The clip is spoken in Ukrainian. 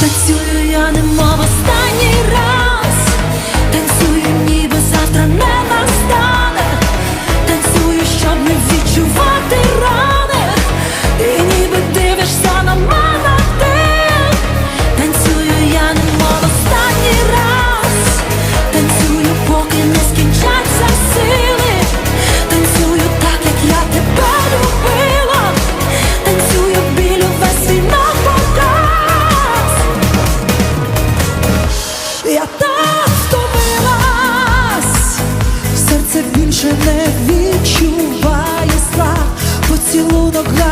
Танцюю я немов останній я так стомилась, серце більше не відчуває сла, поцілунок.